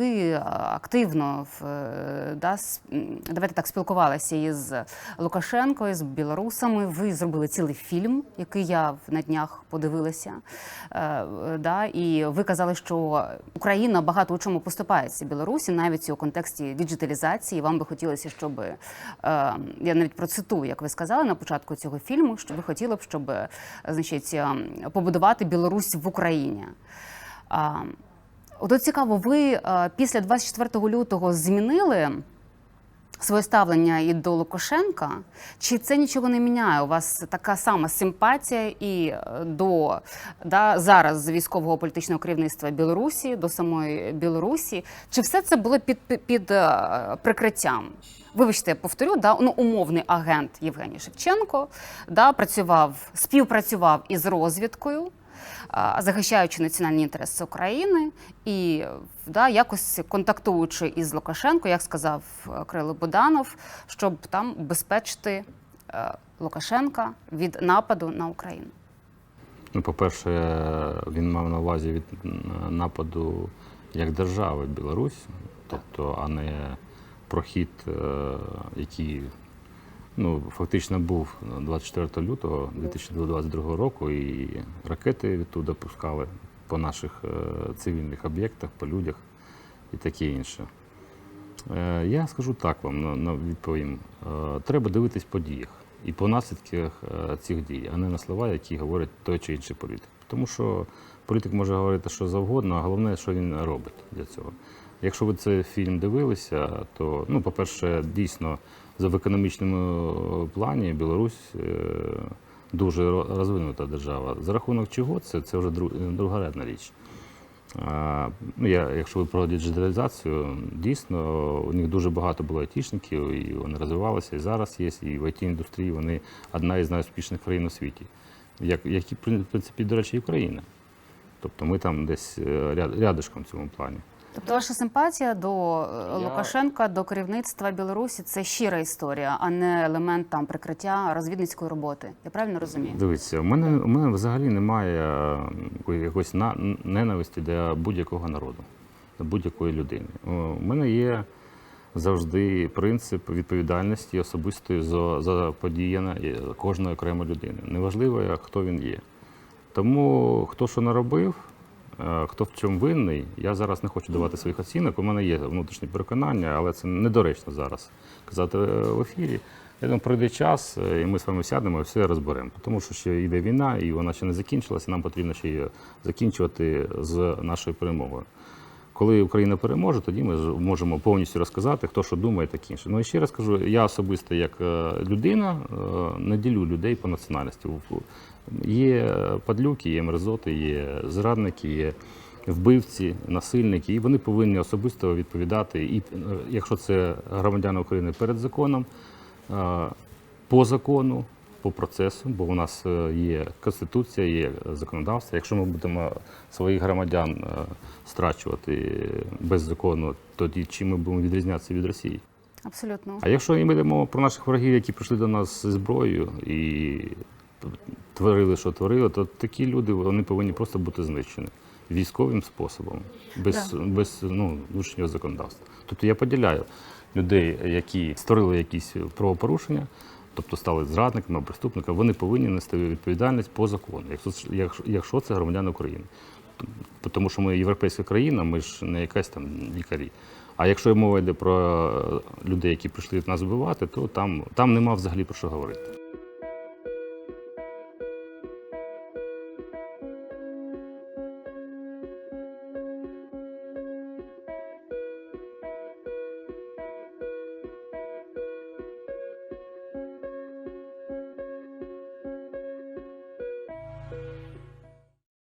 ви е, активно в, е, да, давайте так спілкувалися із Лукашенко, з білорусами. Ви зробили цілий фільм, який я на днях подивилася. Е, да, і ви казали, що Україна багато у чому поступається Білорусі, навіть у контексті діджиталізації. Вам би хотілося, щоб я навіть процитую, як ви сказали на початку цього фільму, що ви хотіли б, щоб значить, е, побудувати Білорусь в Україні. От цікаво, ви е, після 24 лютого змінили своє ставлення і до Лукашенка? Чи це нічого не міняє? У вас така сама симпатія і е, до да, зараз військового політичного керівництва Білорусі, до самої Білорусі? Чи все це було під, під, під е, прикриттям? Вибачте, я повторю, да, ну, умовний агент Євгеній Шевченко да, працював, співпрацював із розвідкою захищаючи національні інтереси України і да, якось контактуючи із Лукашенко, як сказав е, Крило Буданов, щоб там убезпечити е, Лукашенка від нападу на Україну. Ну, по-перше, він мав на увазі від нападу як держави Білорусь, тобто, а не прохід, е, який ну, фактично був 24 лютого 2022 року, і ракети відтуди пускали по наших е, цивільних об'єктах, по людях і таке інше. Е, Я скажу так вам відповім. Е, Треба дивитись по діях і по наслідках цих дій, а не на слова, які говорить той чи інший політик. Тому що політик може говорити що завгодно, а головне, що він робить для цього. Якщо ви цей фільм дивилися, то, ну, по-перше, дійсно, в економічному е, плані Білорусь е, дуже розвинута держава. За рахунок чого це, це вже дру- другорядна річ. Ну, я, якщо ви про діджиталізацію, дійсно у них дуже багато було айтішників, і вони розвивалися, і зараз є, і в IT-індустрії вони одна із найуспішніших країн у світі, як, як і, в принципі, до речі, і Україна. Тобто ми там десь е, ряд, рядишком в цьому плані. Тобто ваша симпатія до е, Я- Лукашенка, до керівництва Білорусі це щира історія, а не елемент там прикриття розвідницької роботи. Я правильно розумію? Дивіться, у мене, у мене взагалі немає е, якоїсь на, ненависті до будь-якого народу, до будь-якої людини. О, У мене є завжди принцип відповідальності особистої за, за подіяне кожної окремої людини. Неважливо, хто він є. Тому хто що наробив, хто в чому винний, я зараз не хочу давати своїх оцінок. У мене є внутрішні переконання, але це недоречно зараз казати е, в ефірі. Я думаю, пройде час, е, і ми з вами сядемо і все розберемо. Тому що ще йде війна, і вона ще не закінчилася. Нам потрібно ще її закінчувати з нашою перемогою. Коли Україна переможе, тоді ми можемо повністю розказати, хто що думає, і таке інше. Ну і ще раз кажу, я особисто як е, людина е, не ділю людей по національності. Є падлюки, є мерзоти, є зрадники, є вбивці, насильники, і вони повинні особисто відповідати. І е, якщо це громадяни України перед законом, е, по закону, по процесу, бо у нас е, є конституція, є законодавство. Якщо ми будемо своїх громадян е, страчувати без закону, тоді чим ми будемо відрізнятися від Росії? Абсолютно. А якщо ми йдемо про наших ворогів, які прийшли до нас зі зброєю і творили, що творили, то такі люди вони повинні просто бути знищені військовим способом, без, без ну, внутрішнього законодавства. Тобто я поділяю людей, які створили якісь правопорушення, тобто стали зрадниками преступниками, вони повинні нести відповідальність по закону, якщо, якщо, якщо це громадяни України. Тому що ми європейська країна, ми ж не якась там лікарі. А якщо мова йде про людей, які прийшли нас вбивати, то там, там нема взагалі про що говорити.